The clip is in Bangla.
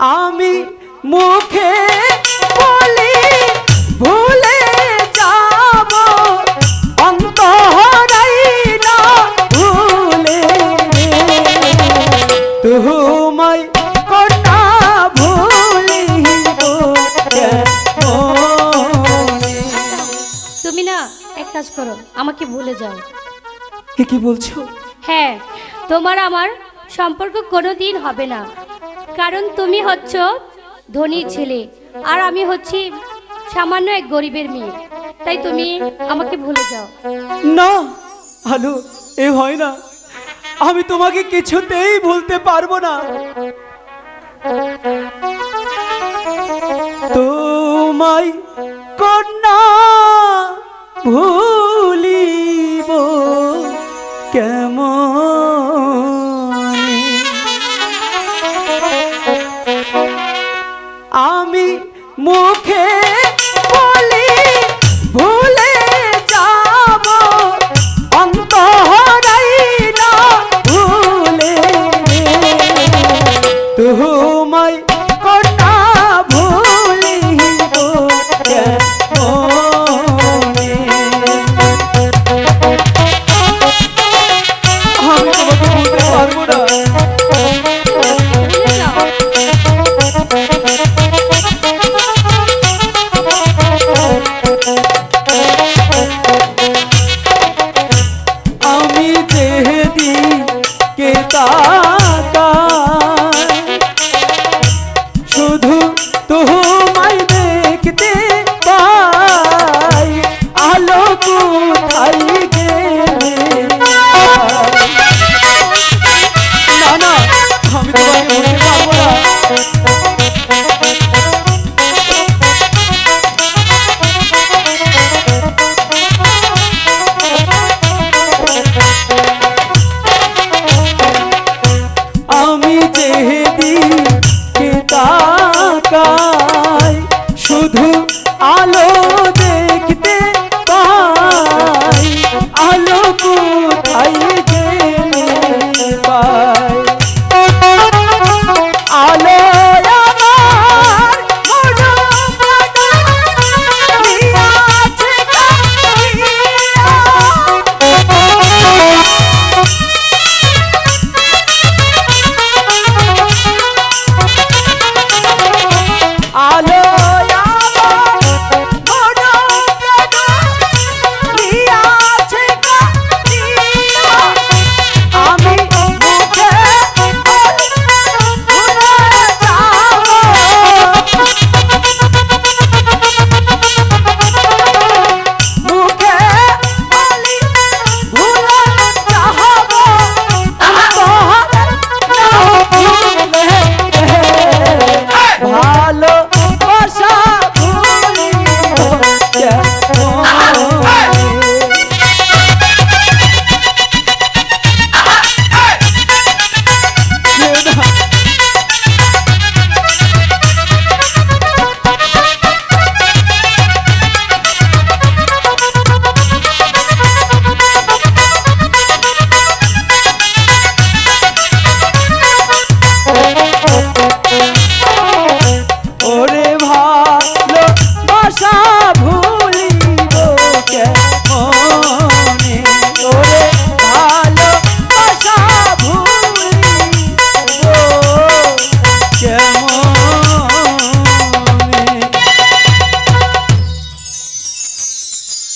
আমি মুখে বলি ভুলে যাব। অন্তরাইলা ভুলে তোমায় কন্যা ভুলিব তুমি না এক কাজ করো আমাকে ভুলে যাও। কি বলছো? হ্যাঁ তোমার আমার সম্পর্ক কোনো দিন হবে না। কারণ তুমি হচ্ছ ধনীর ছেলে, আর আমি হচ্ছি সামান্য এক গরিবের মেয়ে। তাই তুমি আমাকে ভুলে যাও। না, আলু, এ হয় না। আমি তোমাকে কিছুতেই ভুলতে পারব না। তোমায় কন্যা ভুলিব কেমন আমি মুখে আলো দেখতে